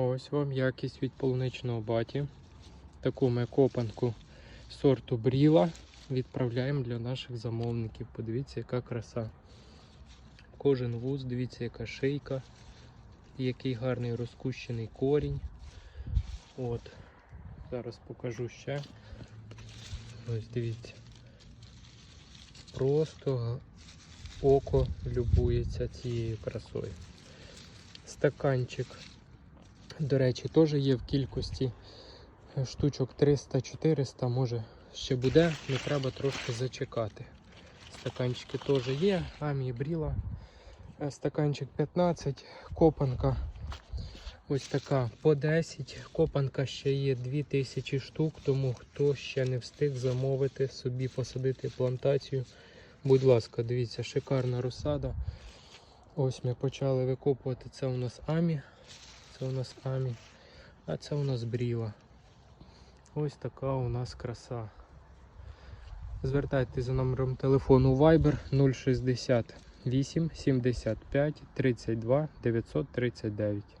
Ось вам якість від полуничного баті. Таку ми копанку сорту Бріла відправляємо для наших замовників. Подивіться, яка краса. Кожен вуз, дивіться, яка шийка, який гарний розкущений корінь. От. Зараз покажу ще. Ось дивіться. Просто око любується цією красою. Стаканчик, до речі, теж є в кількості е, штучок 300-400, може ще буде, не треба трошки зачекати. Стаканчики теж є, амі бріла. Е, Стаканчик 15, копанка ось така по 10. Копанка ще є 2000 штук, тому хто ще не встиг замовити собі посадити плантацію. Будь ласка, дивіться, шикарна розсада. Ось ми почали викопувати. Це у нас амі. Це у нас камінь, А це у нас бріла. Ось така у нас краса. Звертайтеся за номером телефону Viber 068 75 32 939.